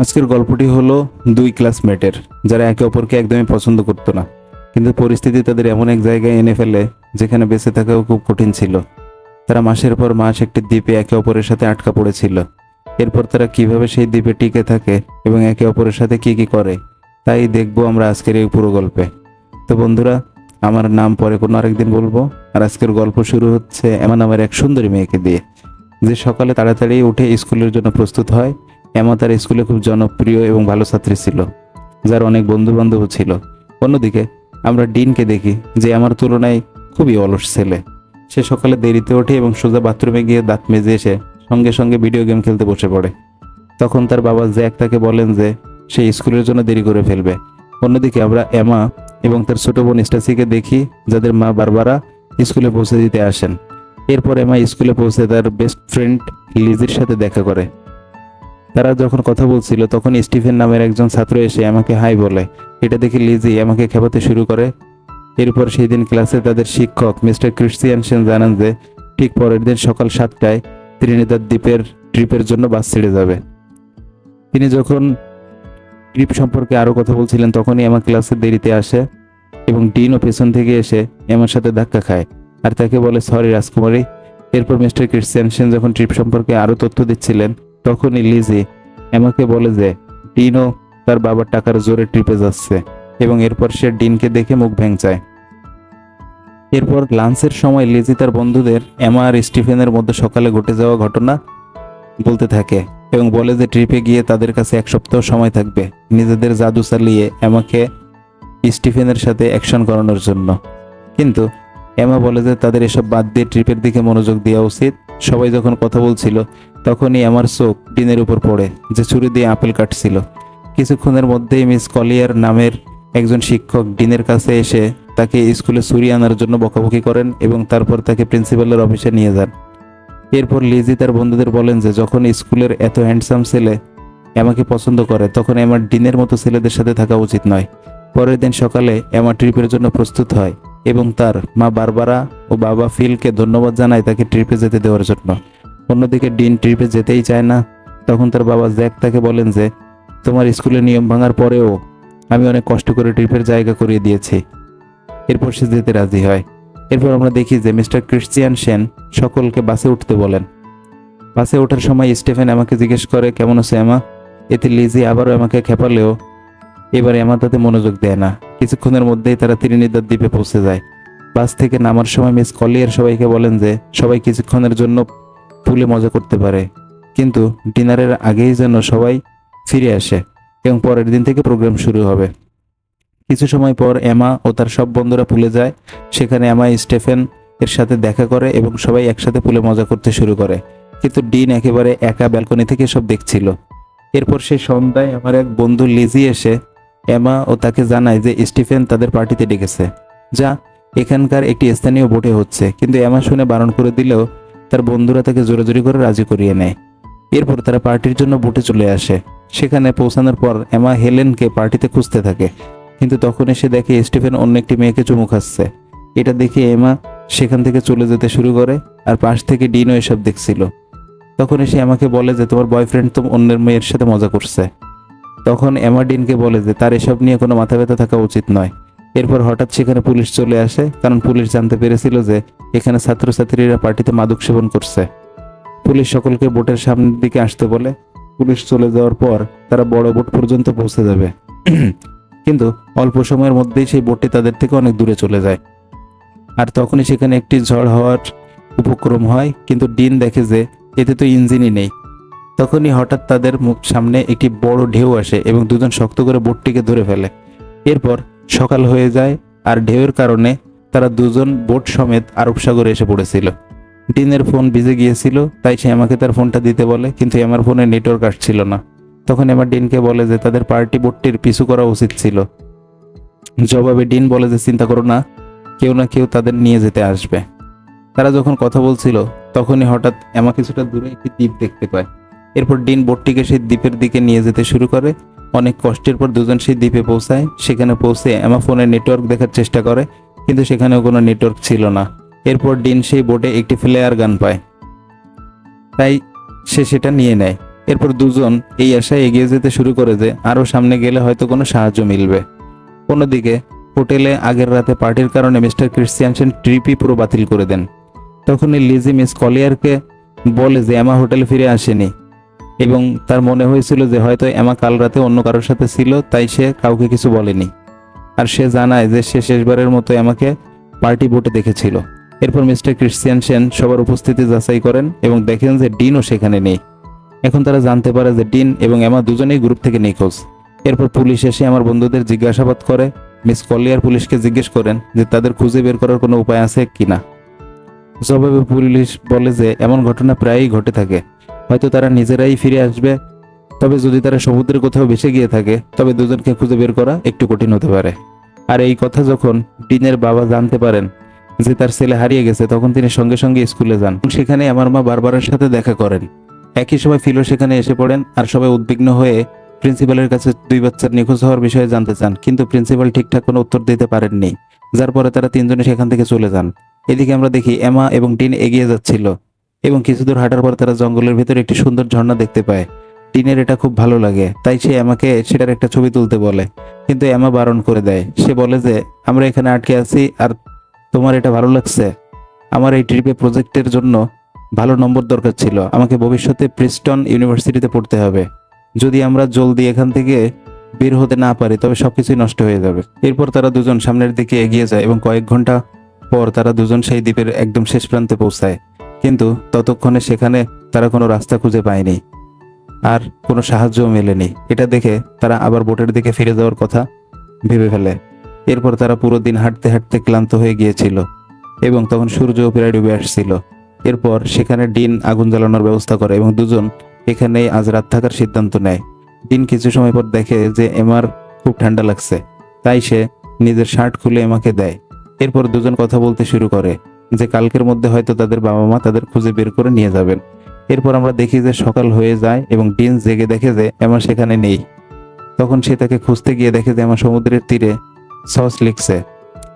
আজকের গল্পটি হলো দুই ক্লাসমেটের যারা একে অপরকে একদমই পছন্দ করতো না। কিন্তু পরিস্থিতি তাদের এমন এক জায়গায় এনে ফেলে, যেখানে বেঁচে থাকাও খুব কঠিন ছিল। তারা মাসের পর মাস একটি দ্বীপে একে অপরের সাথে আটকা পড়েছিল। এরপর তারা কীভাবে সেই দ্বীপে টিকে থাকে এবং একে অপরের সাথে কি কি করে, তাই দেখব আমরা আজকের এই পুরো গল্পে। তো বন্ধুরা, আমার নাম পরে কোনো আরেকদিন বলব, আর আজকের গল্প শুরু হচ্ছে এমন আমার এক সুন্দরী মেয়েকে দিয়ে। যে সকালে তাড়াতাড়ি উঠে স্কুলের জন্য প্রস্তুত হয় এমা তার স্কুলে খুব জনপ্রিয় এবং ভালো ছাত্রী ছিল, যার অনেক বন্ধু বান্ধব ছিল। অন্যদিকে, আমরা ডিনকে দেখি, যে আমার তুলনায় খুবই অলস ছেলে। সে সকালে দেরিতে ওঠে এবং সোজা বাথরুমে গিয়ে দাঁত মেজে এসে সঙ্গে সঙ্গে ভিডিও গেম খেলতে বসে পড়ে। তখন তার বাবা জ্যাক তাকে বলেন যে, সে স্কুলের জন্য দেরি করে ফেলবে। অন্যদিকে আমরা এমা এবং তার ছোট বোন স্টাসিকে দেখি, যাদের মা বারবারা স্কুলে পৌঁছে দিতে আসেন। এরপর এমা স্কুলে পৌঁছে তার বেস্ট ফ্রেন্ড লিজির সাথে দেখা করে। তারা যখন কথা বলছিল, তখন স্টিফেন নামের একজন ছাত্র এসে আমাকে হাই বলে, এটা দেখে লিজি আমাকে খেপাতে শুরু করে। এরপর সেই দিন ক্লাসে তাদের শিক্ষক মিস্টার ক্রিশ্চিয়ান সেন জানান যে, ঠিক পরের দিন সকাল সাতটায় ত্রিনিদাদ দ্বীপের ট্রিপের জন্য বাস ছেড়ে যাবে। তিনি যখন ট্রিপ সম্পর্কে আরও কথা বলছিলেন, তখনই আমার ক্লাসে দেরিতে আসে এবং ডিনও পেছন থেকে এসে আমার সাথে ধাক্কা খায়। আর তাকে বলে, সরি রাজকুমারী। এরপর মিস্টার ক্রিশ্চিয়ান সেন যখন ট্রিপ সম্পর্কে আরও তথ্য দিচ্ছিলেন তখনই লিজি এমাকে বলে যে ডিনও তার বাবার টাকার জোরে ট্রিপে যাচ্ছে এবং এরপর সে ডিনকে দেখে মুখ ভেঙচায়। এরপর লাঞ্চের সময় লিজি তার বন্ধুদের এমা আর স্টিফেনের মধ্যে সকালে ঘটে যাওয়া ঘটনা বলতে থাকে এবং বলে যে, ট্রিপে গিয়ে তাদের কাছে এক সপ্তাহ সময় থাকবে নিজেদের জাদু চালিয়ে এমাকে স্টিফেনের সাথে অ্যাকশন করানোর জন্য। কিন্তু এমা বলে যে, তাদের এসব বাদ দিয়ে ট্রিপের দিকে মনোযোগ দেওয়া উচিত। সবাই যখন কথা বলছিল, তখনই আমার চোখ ডিনের উপর পড়ে, যে ছুরি দিয়ে আপেল কাটছিল। কিছুক্ষণের মধ্যেই মিস কলিয়ার নামের একজন শিক্ষক ডিনের কাছে এসে তাকে স্কুলে ছুরি আনার জন্য বকাবকি করেন এবং তারপর তাকে প্রিন্সিপালের অফিসে নিয়ে যান। এরপর লিজি তার বন্ধুদের বলেন যে, যখন স্কুলের এত হ্যান্ডসাম ছেলে এমাকে পছন্দ করে, তখন এমার ডিনের মতো ছেলেদের সাথে থাকা উচিত নয়। পরের দিন সকালে এমা ট্রিপের জন্য প্রস্তুত হয়। এবং তার মা বারবারা ও বাবা ফিলকে ধন্যবাদ জানায় তাকে ট্রিপে যেতে দেওয়ার জন্য। অন্যদিকে ডিন ট্রিপে যেতেই চায় না। তখন তার বাবা জ্যাক তাকে বলেন যে, তোমার স্কুলে নিয়ম ভাঙার পরেও আমি অনেক কষ্ট করে ট্রিপের জায়গা করিয়ে দিয়েছি। এরপর সে যেতে রাজি হয়। এরপর আমরা দেখি যে মিস্টার ক্রিশ্চিয়ান সেন সকলকে বাসে উঠতে বলেন। বাসে ওঠার সময় স্টিফেন আমাকে জিজ্ঞেস করে, কেমন আছে, এমা? এতে লিজি আবারও আমাকে খেপালেও এবার এমা তাতে মনোযোগ দেয় না। কিছুক্ষণের মধ্যেই তারা ত্রিনিদাদ দ্বীপে পৌঁছে যায়। বাস থেকে নামার সময় মিস কলিয়ার সবাইকে বলেন যে, সবাই কিছুক্ষণের জন্য পুলে মজা করতে পারে। কিন্তু ডিনারের আগেই যেন সবাই ফিরে আসে এবং পরের দিন থেকে প্রোগ্রাম শুরু হবে। কিছু সময় পর এমা ও তার সব বন্ধুরা পুলে যায়। সেখানে এমা, স্টেফেন এর সাথে দেখা করে এবং সবাই একসাথে পুলে মজা করতে শুরু করে। কিন্তু ডিন একেবারে একা ব্যালকনি থেকে সব দেখছিল। এরপর সেই সন্ধ্যায় আমার এক বন্ধু লিজি এসে এমা ও তাকে জানায় যে স্টিফেন তাদের পার্টিতে ডেকেছে। যা এখানকার একটি স্থানীয় বোটে হচ্ছে, কিন্তু এমা শুনে বারণ করে দিলেও তার বন্ধুরা তাকে জোরাজোরি করে রাজি করিয়ে নেয়। এরপর তারা পার্টির জন্য বোটে চলে আসে। সেখানে পৌঁছানোর পর এমা হেলেনকে পার্টিতে খুঁজতে থাকে, কিন্তু তখন এসে দেখে স্টিফেন অন্য একটি মেয়েকে চুমু খাচ্ছে। এটা দেখে এমা সেখান থেকে চলে যেতে শুরু করে আর পাশ থেকে ডিনও এসব দেখছিল। তখন এসে আমাকে বলে যে তোমার বয়ফ্রেন্ড তো অন্যের মেয়ের সাথে মজা করছে। তখন এমা ডিনকে বলে যে, তার এসব নিয়ে কোনো মাথা ব্যথা থাকা উচিত নয়। এরপর হঠাৎ সেখানে পুলিশ চলে আসে, কারণ পুলিশ জানতে পেরেছিল যে, এখানে ছাত্রছাত্রীরা পার্টিতে মাদক সেবন করছে। পুলিশ সকলকে বোটের সামনের দিকে আসতে বলে, পুলিশ চলে যাওয়ার পর তারা বড় বোট পর্যন্ত পৌঁছে যাবে। কিন্তু অল্প সময়ের মধ্যেই সেই বোটটি তাদের থেকে অনেক দূরে চলে যায়। আর তখনই সেখানে একটি ঝড় হওয়ার উপক্রম হয়, কিন্তু ডিন দেখে যে, এতে তো ইঞ্জিনই নেই। তখনই হঠাৎ তাদের মুখ সামনে একটি বড় ঢেউ আসে এবং দুজন শক্ত করে বোটটিকে ধরে ফেলে। এরপর সকাল হয়ে যায় আর ঢেউয়ের কারণে তারা দুজন বোট সমেত আরব সাগরে এসে পড়েছিল। ডিনের ফোন ভিজে গিয়েছিল, তাই সে আমাকে তার ফোনটা দিতে বলে, কিন্তু আমার ফোনে নেটওয়ার্ক আসছিল না। তখন আমার ডিনকে বলে যে তাদের পার্টি বোটটির পিছু করা উচিত ছিল। জবাবে ডিন বলে যে, চিন্তা করো না, কেউ না কেউ তাদের নিয়ে যেতে আসবে। তারা যখন কথা বলছিল, তখনই হঠাৎ এমা কিছুটা দূরে একটি দ্বীপ দেখতে পায়। এরপর ডিন বোটটিকে সেই দ্বীপের দিকে নিয়ে যেতে শুরু করে। অনেক কষ্টের পর দুজন সেই দ্বীপে পৌঁছায়। সেখানে পৌঁছে এমা ফোনে নেটওয়ার্ক দেখার চেষ্টা করে, কিন্তু সেখানেও কোনো নেটওয়ার্ক ছিল না। এরপর ডিন সেই বোটে একটি ফ্লেয়ার গান পায়। তাই সে সেটা নিয়ে নেয়। এরপর দুজন এই আশায় এগিয়ে যেতে শুরু করে যে আরও সামনে গেলে হয়তো কোনো সাহায্য মিলবে। অন্যদিকে হোটেলে আগের রাতে পার্টির কারণে মিস্টার ক্রিশ্চিয়ানসেন ট্রিপই পুরো বাতিল করে দেন। তখনই লিজি মিস কলিয়ারকে বলে যে, এমা হোটেলে ফিরে আসেনি। এবং তার মনে হয়েছিল যে হয়তো এমা কাল রাতে অন্য কারোর সাথে ছিল, তাই সে কাউকে কিছু বলেনি। আর সে জানায় যে সে শেষবারের মতো আমাকে পার্টি বোটে দেখেছিল। এরপর মিস্টার ক্রিশ্চিয়ান সেন সবার উপস্থিতি যাচাই করেন এবং দেখেন যে ডিনও সেখানে নেই। এখন তারা জানতে পারে যে ডিন এবং এমা দুজনেই গ্রুপ থেকে নিখোঁজ। এরপর পুলিশ এসে আমার বন্ধুদের জিজ্ঞাসাবাদ করে। মিস কলিয়ার পুলিশকে জিজ্ঞেস করেন যে তাদের খুঁজে বের করার কোনো উপায় আছে কিনা। জবাবে পুলিশ বলে যে এমন ঘটনা প্রায়ই ঘটে থাকে। হয়তো তারা নিজেরাই ফিরে আসবে। তবে যদি তারা সমুদ্রের কোথাও ভেসে গিয়ে থাকে, তবে দুজনকে খুঁজে বের করা একটু কঠিন হতে পারে। আর এই কথা যখন ডিনের বাবা জানতে পারেন যে তার ছেলে হারিয়ে গেছে, তখন তিনি সঙ্গে সঙ্গে স্কুলে যান। সেখানে আমার মা বারবারের সাথে দেখা করেন। একই সময় ফিলো সেখানে এসে পড়েন আর সবাই উদ্বিগ্ন হয়ে প্রিন্সিপালের কাছে দুই বাচ্চার নিখোঁজ হওয়ার বিষয়ে জানতে চান, কিন্তু প্রিন্সিপাল ঠিকঠাক কোনো উত্তর দিতে পারেননি। যার পরে তারা তিনজনে সেখান থেকে চলে যান। এদিকে আমরা দেখি এমা এবং টিন এগিয়ে যাচ্ছিল। এবং কিছু দূর হাঁটার পর তারা জঙ্গলের ভিতরে একটি সুন্দর ঝর্ণা দেখতে পায়। টিনের এটা খুব ভালো লাগে, তাই সে আমাকে সেটার একটা ছবি তুলতে বলে। কিন্তু এমা বারণ করে দেয়। সে বলে যে, আমরা এখানে আটকে আছি আর তোমার এটা ভালো লাগছে। আমার এই ট্রিপে প্রজেক্টের জন্য ভালো নম্বর দরকার ছিল। আমাকে ভবিষ্যতে প্রিস্টন ইউনিভার্সিটিতে পড়তে হবে। যদি আমরা জলদি এখান থেকে বের হতে না পারি, তবে সবকিছুই নষ্ট হয়ে যাবে। এরপর তারা দুজন সামনের দিকে এগিয়ে যায় এবং কয়েক ঘণ্টা পর তারা দুজন সেই দ্বীপের একদম শেষ প্রান্তে পৌঁছায়। কিন্তু ততক্ষণে সেখানে তারা কোনো রাস্তা খুঁজে পায়নি। আর কোনো সাহায্যও মেলেনি। এটা দেখে তারা আবার বোটের দিকে ফিরে যাওয়ার কথা ভেবে ফেলে। এরপর তারা পুরো দিন হাঁটতে হাঁটতে ক্লান্ত হয়ে গিয়েছিল এবং তখন সূর্য প্রায় ডুবে আসছিল। এরপর সেখানে ডিন আগুন জ্বালানোর ব্যবস্থা করে এবং দুজন এখানেই আজ রাত থাকার সিদ্ধান্ত নেয়। ডিন কিছু সময় পর দেখে যে এমার খুব ঠান্ডা লাগছে। তাই সে নিজের শার্ট খুলে এমাকে দেয়। এরপর দুজন কথা বলতে শুরু করে। যে কালকের মধ্যে হয়তো তাদের বাবা মা তাদের খুঁজে বের করে নিয়ে যাবেন। এরপর আমরা দেখি যে সকাল হয়ে যায় এবং ডিন জেগে দেখে যে এমা সেখানে নেই। তখন সে তাকে খুঁজতে গিয়ে দেখে যে এমা সমুদ্রের তীরে সস লিখছে।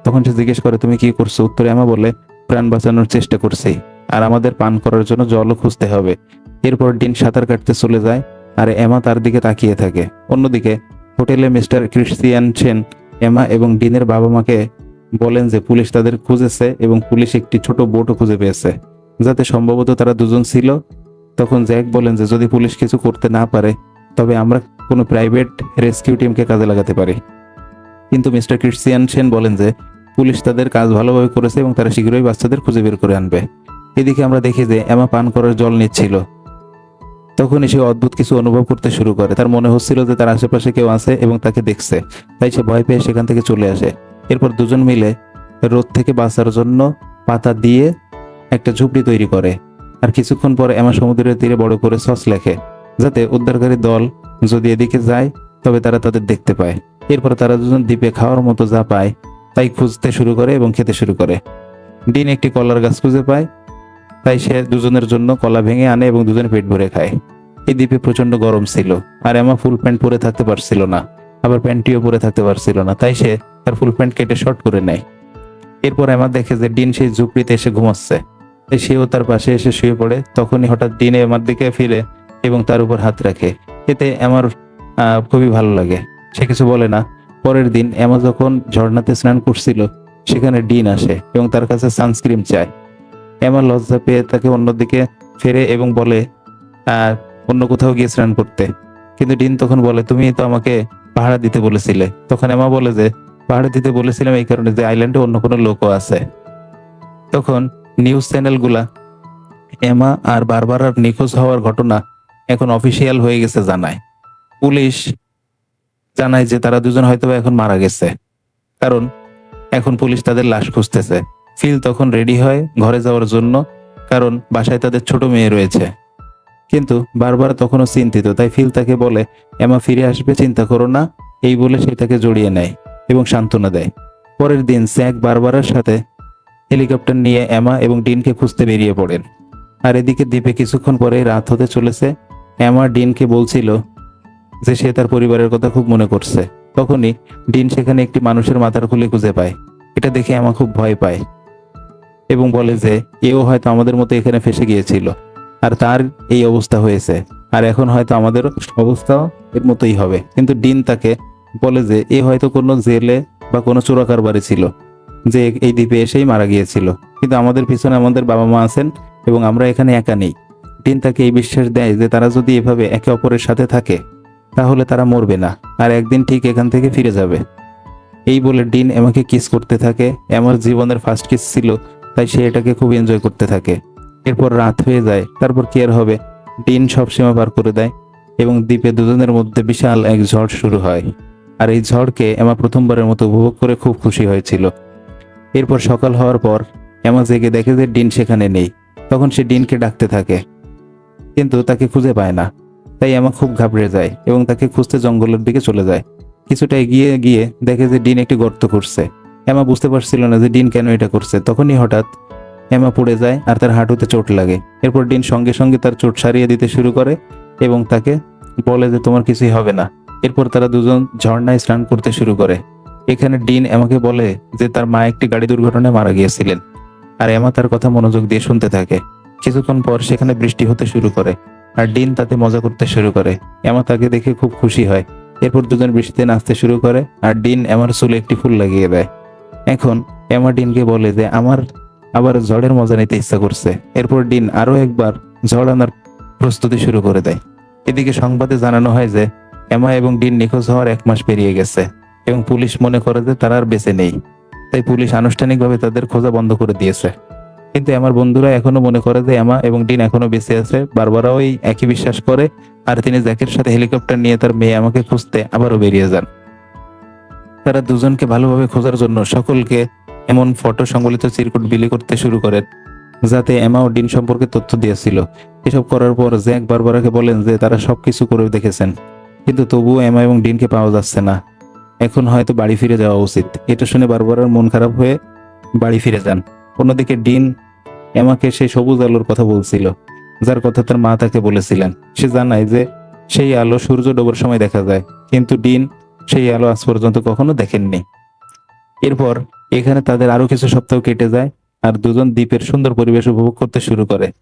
তখন সে জিজ্ঞেস করে, তুমি কি করছ? উত্তরে এমা বলে, প্রাণ বাঁচানোর চেষ্টা করছি আর আমাদের পান করার জন্য জলও খুঁজতে হবে। এরপর ডিন সাঁতার কাটতে চলে যায় আর এমা তার দিকে তাকিয়ে থাকে। অন্যদিকে হোটেলে মিস্টার ক্রিস্টিয়ান সেন, এমা এবং ডিনের বাবা মাকে বলেন যে পুলিশ তাদের খুঁজেছে এবং পুলিশ একটি ছোট বোটও খুঁজে পেয়েছে। যাতে সম্ভবত তারা দুজন ছিল। তখন জ্যাক বলেন যে যদি পুলিশ কিছু করতে না পারে, তবে আমরা কোনো প্রাইভেট রেস্কিউ টিমকে কাজে লাগাতে পারি। কিন্তু মিস্টার ক্রিশ্চিয়ান সেন বলেন যে পুলিশ তাদের কাজ ভালোভাবে করেছে এবং তারা শীঘ্রই বাচ্চাদের খুঁজে বের করে আনবে। এদিকে আমরা দেখি যে এমা পান করার জল নিচ্ছিল। তখনই সে অদ্ভুত কিছু অনুভব করতে শুরু করে। তার মনে হচ্ছিল যে তার আশেপাশে কেউ আছে এবং তাকে দেখছে। তাই সে ভয় পেয়ে সেখান থেকে চলে আসে। এরপর দুজন মিলে রোদ থেকে বাঁচার জন্য পাতা দিয়ে একটা ঝুপড়ি তৈরি করে। আর কিছুক্ষণ পরে এমা সমুদ্রের তীরে বড় করে সস লেখে, যাতে উদ্ধারকারী দল যদি এদিকে যায়, তবে তারা তাদের দেখতে পায়। এরপর তারা দুজন দ্বীপে খাওয়ার মতো যা পায়, তাই খুঁজতে শুরু করে এবং খেতে শুরু করে। ডিন একটি কলার গাছ খুঁজে পায়, তাই সে দুজনের জন্য কলা ভেঙে আনে এবং দুজনে পেট ভরে খায়। এই দ্বীপে প্রচণ্ড গরম ছিল, আর এমা ফুল প্যান্ট পরে থাকতে পারছিল না। আবার প্যান্টিও পরে থাকতে পারছিল না। তাই সে তার ফুল প্যান্ট কেটে শর্ট করে নেয়। এরপর এমা দেখে যে ডিন সেই ঝুপড়িতে এসে ঘুমাচ্ছে। তাই সেও তার পাশে এসে শুয়ে পড়ে। তখনই হঠাৎ ডিনে আমার দিকে ফিরে এবং তার উপর হাত রাখে। এতে আমার খুবই ভালো লাগে। সে কিছু বলে না। পরের দিন এমা যখন ঝর্ণাতে স্নান করছিল, সেখানে ডিন আসে এবং তার কাছে সানস্ক্রিন চায়। এমা লজ্জা পেয়ে তাকে অন্যদিকে ফেরে এবং বলে অন্য কোথাও গিয়ে স্নান করতে। কিন্তু ডিন তখন বলে তুমি তো আমাকে পাহাড়া দিতে বলেছিলে। তখন এমা বলে যে পাহাড়ে দিতে বলেছিলাম এই কারণে যে আইল্যান্ডে অন্য কোনো লোকও আছে। তখন নিউজ চ্যানেলগুলা এমা আর বারবারার নিখোঁজ হওয়ার ঘটনা এখন অফিসিয়াল হয়ে গেছে জানায়। পুলিশ জানায় যে তারা দুজন হয়তো এখন মারা গেছে। কারণ এখন পুলিশ তাদের লাশ খুঁজতেছে। ফিল তখন রেডি হয় ঘরে যাওয়ার জন্য, কারণ বাসায় তাদের ছোট মেয়ে রয়েছে। কিন্তু বারবার তখনও চিন্তিত, তাই ফিল তাকে বলে, এমা, ফিরে আসবে, চিন্তা করো না। এই বলে সে তাকে জড়িয়ে নেয় এবং সান্ত্বনা দেয়। পরের দিন স্যাক বারবারের সাথে হেলিকপ্টার নিয়ে এমা এবং ডিনকে খুঁজতে বেরিয়ে পড়েন। আর এদিকে দ্বীপে কিছুক্ষণ পরে রাত হতে চলেছে। এমা ডিনকে বলছিল যে সে তার পরিবারের কথা খুব মনে করছে। তখনই ডিন সেখানে একটি মানুষের মাথার খুলে খুঁজে পায়। এটা দেখে এমা খুব ভয় পায় এবং বলে যে, এও হয়তো আমাদের মতো এখানে ফেসে গিয়েছিল। আর তার এই অবস্থা হয়েছে। আর এখন হয়তো আমাদের অবস্থাও এর মতোই হবে। কিন্তু ডিন তাকে বলে যে, এ হয়তো কোনো জেলে বা কোনো চোরাকার বাড়ি ছিল, যে এই দ্বীপে এসেই মারা গিয়েছিল। কিন্তু আমাদের পিছনে আমাদের বাবা মা আছেন এবং আমরা এখানে একা নেই। ডিন তাকে এই বিশ্বাস দেয় যে, তারা যদি এভাবে একে অপরের সাথে থাকে, তাহলে তারা মরবে না, আর একদিন ঠিক এখান থেকে ফিরে যাবে। এই বলে ডিন আমাকে কিস করতে থাকে। আমার জীবনের ফার্স্ট কিস ছিল, তাই সে এটাকে খুব এনজয় করতে থাকে। এরপর রাত হয়ে যায়, তারপর কি আর হবে? ডিন সব সীমা পার করে দেয় এবং দ্বীপে দুজনের মধ্যে বিশাল এক ঝড় শুরু হয়। আর এই ঝড়কে এমা প্রথমবারের মতো উপভোগ করে খুব খুশি হয়েছিল। এরপর সকাল হওয়ার পর এমা জেগে দেখে যে ডিন সেখানে নেই, তখন সে ডিনকে ডাকতে থাকে। কিন্তু তাকে খুঁজে পায় না। তাই এমা খুব ঘাবড়ে যায় এবং তাকে খুঁজতে জঙ্গলের দিকে চলে যায়। কিছুটা এগিয়ে গিয়ে দেখে যে ডিন একটি গর্ত করছে এমা বুঝতে পারছিল না যে ডিন কেন এটা করছে। তখনই হঠাৎ এমা পড়ে যায় আর তার হাঁটুতে চোট লাগে। এরপর ডিন সঙ্গে সঙ্গে তার চোট সারিয়ে দিতে শুরু করে এবং তাকে বলে যে, তোমার কিছুই হবে না। এরপর তারা দুজন ঝর্ণায় স্নান করতে শুরু করে। এখানে ডিন এমাকে বলে যে, তার মা একটি গাড়ি দুর্ঘটনায় মারা গিয়েছিলেন। আর এমা তার কথা মনোযোগ দিয়ে শুনতে থাকে। কিছুক্ষণ পর সেখানে বৃষ্টি হতে শুরু করে আর ডিন তাতে মজা করতে শুরু করে। এমা তাকে দেখে খুব খুশি হয়। এরপর দুজন বৃষ্টিতে নাচতে শুরু করে আর ডিন এমার চুলে একটি ফুল লাগিয়ে দেয়। এখন এমা ডিনকে বলে যে, আমার আবার ঝড়ের মজা নিতে ইচ্ছা করছে। এরপর ডিন আরও একবার ঝড় আনার প্রস্তুতি শুরু করে দেয়। এদিকে সংবাদে জানানো হয় যে, এমা এবং ডিন নিখোঁজ হওয়ার এক মাস পেরিয়ে গেছে এবং পুলিশ মনে করে যে তারা আর বেঁচে নেই। তাই পুলিশ আনুষ্ঠানিকভাবে তাদের খোঁজা বন্ধ করে দিয়েছে। কিন্তু আমার বন্ধুরা এখনও মনে করে যে এমা এবং ডিন এখনও বেঁচে আছে বারবার ওই একই বিশ্বাস করে, আর তিনি জ্যাকের সাথে হেলিকপ্টার নিয়ে তার মেয়ে আমাকে খুঁজতে আবারও বেরিয়ে যান। তারা দুজনকে ভালোভাবে খোঁজার জন্য সকলকে এমন ফটো সংবলিত চিরকুট বিলি করতে শুরু করেন যাতে এমা ও ডিন সম্পর্কে তথ্য দিয়েছিল। এসব করার পর জ্যাক বারবারাকে বলেন যে তারা সবকিছু করে দেখেছেন, কিন্তু তবুও এমা এবং ডিনকে পাওয়া যাচ্ছে না। এখন হয়তো বাড়ি ফিরে যাওয়া উচিত। এটা শুনে বারবারার মন খারাপ হয়ে বাড়ি ফিরে যান। অন্যদিকে ডিন এমাকে সেই সবুজ আলোর কথা বলছিল, যার কথা তার মা তাকে বলেছিলেন। সে জানায় যে সেই আলো সূর্য ডোবার সময় দেখা যায়, কিন্তু ডিন সেই আলো আজ পর্যন্ত কখনো দেখেননি। এরপর এখানে তাদের আরও কিছু সপ্তাহ কেটে যায় আর দুজন দ্বীপের সুন্দর পরিবেশ উপভোগ করতে শুরু করে।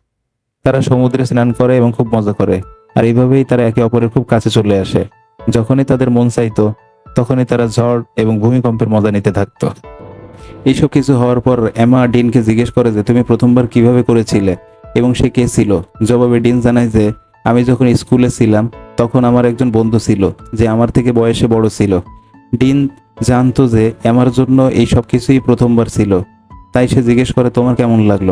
তারা সমুদ্রে স্নান করে এবং খুব মজা করে। আর এইভাবেই তারা একে অপরের খুব কাছে চলে আসে। যখনই তাদের মন চাইতো, তখনই তারা ঝড় এবং ভূমিকম্পের মজা নিতে থাকতো। এইসব কিছু হওয়ার পর এমা ডিনকে জিজ্ঞেস করে যে, তুমি প্রথমবার কীভাবে করেছিলে এবং সে কে ছিল? জবাবে ডিন জানায় যে, আমি যখন স্কুলে ছিলাম, তখন আমার একজন বন্ধু ছিল, যে আমার থেকে বয়সে বড় ছিল। ডিন জানতো যে আমার জন্য এই সব কিছুই প্রথমবার ছিল। তাই সে জিজ্ঞেস করে, তোমার কেমন লাগল?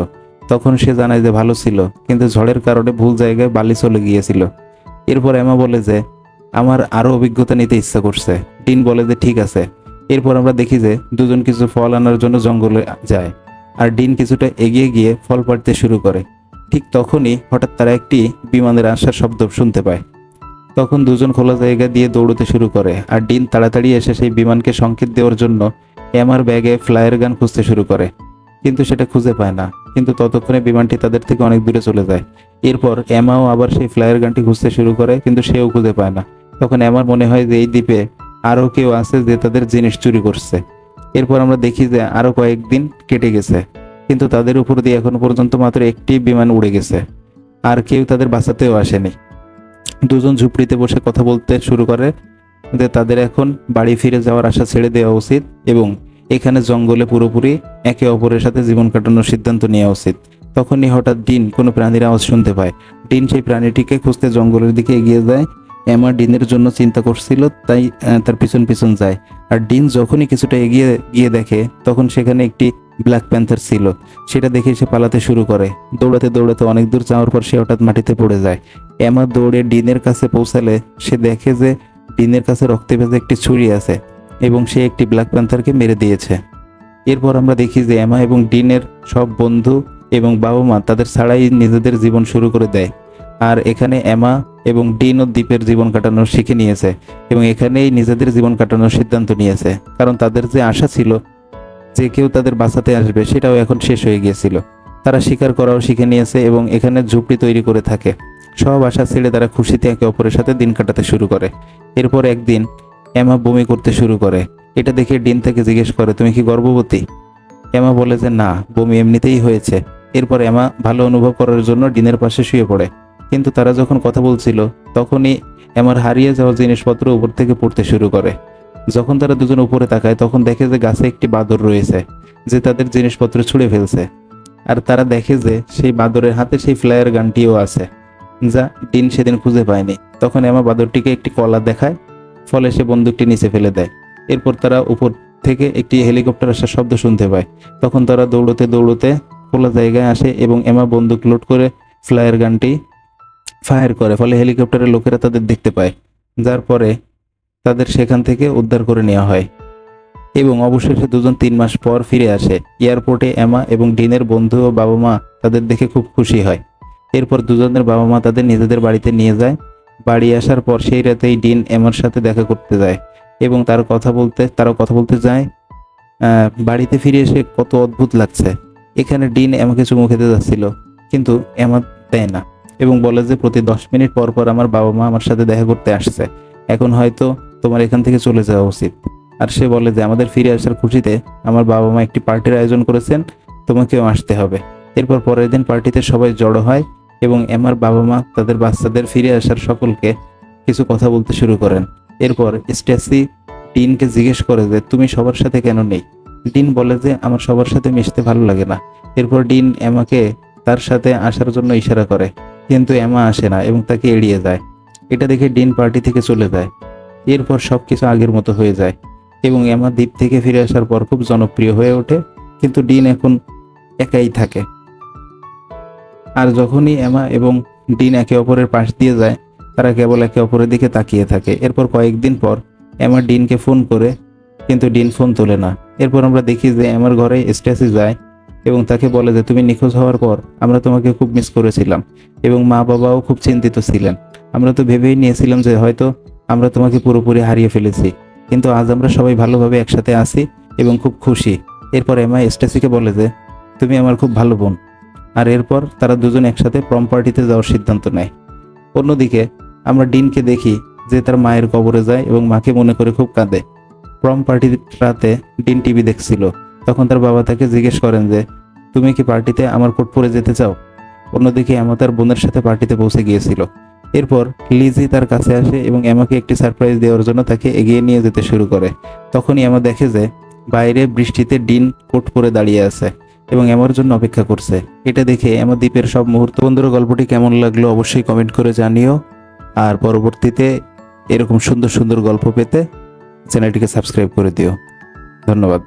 তখন সে জানায় যে ভালো ছিল, কিন্তু ঝড়ের কারণে ভুল জায়গায় বালি চলে গিয়েছিল। এরপর এমা বলে যে, আমার আরও অভিজ্ঞতা নিতে ইচ্ছা করছে। ডিন বলে যে, ঠিক আছে। এরপর আমরা দেখি যে দুজন কিছু ফল আনার জন্য জঙ্গলে যায়, আর ডিন কিছুটা এগিয়ে গিয়ে ফল পাড়তে শুরু করে। ঠিক তখনই হঠাৎ তারা একটি বিমানের আসার শব্দ শুনতে পায়। তখন দুজন খোলা জায়গা দিয়ে দৌড়তে শুরু করে, আর ডিন তাড়াতাড়ি এসে সেই বিমানকে সংকেত দেওয়ার জন্য এমার ব্যাগে ফ্লায়ার গান খুঁজতে শুরু করে। কিন্তু সেটা খুঁজে পায় না, কিন্তু ততক্ষণে বিমানটি তাদের থেকে অনেক দূরে চলে যায়। এরপর এমাও আবার সেই ফ্লায়ার গানটি খুঁজতে শুরু করে, কিন্তু সেও খুঁজে পায় না। তখন এমার মনে হয় যে এই দ্বীপে আরও কেউ আছে যে তাদের জিনিস চুরি করছে। এরপর আমরা দেখি যে আরও কয়েকদিন কেটে গেছে, কিন্তু তাদের উপর দিয়ে এখনও পর্যন্ত মাত্র একটি বিমান উড়ে গেছে। আর কেউ তাদের বাঁচাতেও আসেনি। দুজন ঝুপড়িতে বসে কথা বলতে শুরু করে যে তাদের এখন বাড়ি ফিরে যাওয়ার আশা ছেড়ে দেওয়া উচিত এবং এখানে জঙ্গলে পুরোপুরি একে অপরের সাথে জীবন কাটানোর সিদ্ধান্ত নেওয়া উচিত। তখনই হঠাৎ ডিন কোনো প্রাণীর আওয়াজ শুনতে পায়। ডিন সেই প্রাণীটিকে খুঁজতে জঙ্গলের দিকে এগিয়ে যায়। এমা ডিনের জন্য চিন্তা করছিল, তাই তার পিছন পিছন যায়। আর ডিন যখনই কিছুটা এগিয়ে গিয়ে দেখে, তখন সেখানে একটি ব্ল্যাক প্যান্থার ছিল। সেটা দেখে সে পালাতে শুরু করে। দৌড়াতে দৌড়াতে অনেক দূর যাওয়ার পর সে হঠাৎ মাটিতে পড়ে যায়। এমা দৌড়ে ডিনের কাছে পৌঁছালে সে দেখে যে ডিনের কাছে রক্তে ভেজা একটি ছুরি আছে এবং সে একটি ব্ল্যাক প্যান্থারকে মেরে দিয়েছে। এরপর আমরা দেখি যে এমা এবং ডিনের সব বন্ধু এবং বাবা মা তাদের ছাড়াই নিজেদের জীবন শুরু করে দেয়। আর এখানে এমা এবং ডিন ও দ্বীপের জীবন কাটানোর শিখে নিয়েছে এবং এখানেই নিজেদের জীবন কাটানোর সিদ্ধান্ত নিয়েছে। কারণ তাদের যে আশা ছিল যে কেউ তাদের বাঁচাতে আসবে, সেটাও এখন শেষ হয়ে গিয়েছিল। তারা শিকার করাও শিখে নিয়েছে এবং এখানে ঝুপড়ি তৈরি করে থাকে। সব আশা ছেড়ে তারা খুশিতে একে অপরের সাথে দিন কাটাতে শুরু করে। এরপর একদিন এমা বমি করতে শুরু করে। এটা দেখে ডিন তাকে জিজ্ঞেস করে, তুমি কি গর্ভবতী? এমা বলে যে, না, বমি এমনিতেই হয়েছে। এরপর এমা ভালো অনুভব করার জন্য ডিনের পাশে শুয়ে পড়ে। কিন্তু তারা যখন কথা বলছিল, তখনই এমার হারিয়ে যাওয়া জিনিসপত্র উপর থেকে পড়তে শুরু করে। যখন তারা দুজন উপরে তাকায়, তখন দেখে যে গাছে একটি বাদর রয়েছে, যে তাদের জিনিসপত্র ছুঁড়ে ফেলছে। আর তারা দেখে যে সেই বাদরের হাতে সেই ফ্লায়ার গানটিও আছে, যা ডিন সেদিন খুঁজে পায়নি। তখন এমা বাদরটিকে একটি কলা দেখায়, ফলে সে বন্দুকটি নিচে ফেলে দেয়। এরপর তারা উপর থেকে একটি হেলিকপ্টার আসার শব্দ শুনতে পায়। তখন তারা দৌড়তে দৌড়তে খোলা জায়গায় আসে এবং এমা বন্দুক লোড করে ফ্লায়ার গানটি ফায়ার করে, ফলে হেলিকপ্টারের লোকেরা তাদের দেখতে পায়। যার পরে তাদের সেখান থেকে উদ্ধার করে নেওয়া হয়। এবং অবশেষে দুজন তিন মাস পর ফিরে আসে। এয়ারপোর্টে এমা এবং ডিনের বন্ধু ও বাবা মা তাদের দেখে খুব খুশি হয়। এরপর দুজনের বাবা মা তাদের নিজেদের বাড়িতে নিয়ে যায়। বাড়ি আসার পর সেই রাতেই ডিন এমার সাথে দেখা করতে যায় এবং তার কথা বলতে তারা কথা বলতে যায় বাড়িতে ফিরে এসে কত অদ্ভুত লাগছে। এখানে ডিন এমাকে চুমু খেতে যাচ্ছিল, কিন্তু এমা দেয় না এবং বলে যে প্রতি দশ মিনিট পর পর আমার বাবা মা আমার সাথে দেখা করতে আসছে। এখন হয়তো তোমার এখান থেকে চলে যাওয়া উচিত। আর সে বলে যে, আমাদের ফিরে আসার খুশিতে আমার বাবা মা একটি পার্টির আয়োজন করেছেন, তোমাকেও আসতে হবে। এরপর পরের দিন পার্টিতে সবাই জড়ো হয় এবং এমার বাবা মা তাদের বাচ্চাদের ফিরে আসার সকলকে কিছু কথা বলতে শুরু করেন। এরপর স্ট্যাসি ডিনকে জিজ্ঞেস করে যে, তুমি সবার সাথে কেন নেই? ডিন বলে যে, আমার সবার সাথে মিশতে ভালো লাগে না। এরপর ডিন এমাকে তার সাথে আসার জন্য ইশারা করে, কিন্তু এমা আসে না এবং তাকে এড়িয়ে যায়। এটা দেখে ডিন পার্টি থেকে চলে যায়। এরপর সব কিছু আগের মতো হয়ে যায় এবং এমা দ্বীপ থেকে ফিরে আসার পর খুব জনপ্রিয় হয়ে ওঠে, কিন্তু ডিন এখন একাই থাকে। আর যখনই এমা এবং ডিন একে অপরের পাশ দিয়ে যায়, তারা কেবল একে অপরের দিকে তাকিয়ে থাকে। এরপর কয়েকদিন পর এমা ডিনকে ফোন করে, কিন্তু ডিন ফোন তোলে না। এরপর আমরা দেখি যে এমার ঘরে স্ট্যাসি যায় এবং তাকে বলে যে, তুমি নিখোঁজ হওয়ার পর আমরা তোমাকে খুব মিস করেছিলাম এবং মা বাবাও খুব চিন্তিত ছিলেন। আমরা তো ভেবেই নিয়েছিলাম যে হয়তো আমরা তোমাকে পুরোপুরি হারিয়ে ফেলেছি। কিন্তু আজ আমরা সবাই ভালোভাবে একসাথে আছি এবং খুব খুশি। এরপর এমা স্ট্যাসিকে বলে যে, তুমি আমার খুব ভালো বোন। আর এরপর তারা দুজন একসাথে প্রম পার্টিতে যাওয়ার সিদ্ধান্ত নেয়। অন্যদিকে আমরা ডিনকে দেখি যে তার মায়ের কবরে যায় এবং মাকে মনে করে খুব কাঁদে। প্রম পার্টির রাতে ডিন টিভি দেখছিল। তখন তার বাবা তাকে জিজ্ঞেস করেন যে, তুমি কি পার্টিতে আমার কোট পরে যেতে চাও? অন্যদিকে এমা তার বোনের সাথে পার্টিতে পৌঁছে গিয়েছিল। এরপর লিজি তার কাছে আসে এবং এমাকে একটি সারপ্রাইজ দেওয়ার জন্য তাকে এগিয়ে নিয়ে যেতে শুরু করে। তখনই এমা দেখে যে বাইরে বৃষ্টিতে ডিন কোট পরে দাঁড়িয়ে আছে এবং এমার জন্য অপেক্ষা করছে। এটা দেখে এমা দ্বীপের সব মুহূর্ত। বন্ধুরা, গল্পটি কেমন লাগল অবশ্যই কমেন্ট করে জানিও। আর পরবর্তীতে এরকম সুন্দর সুন্দর গল্প পেতে চ্যানেলটিকে সাবস্ক্রাইব করে দিও। ধন্যবাদ।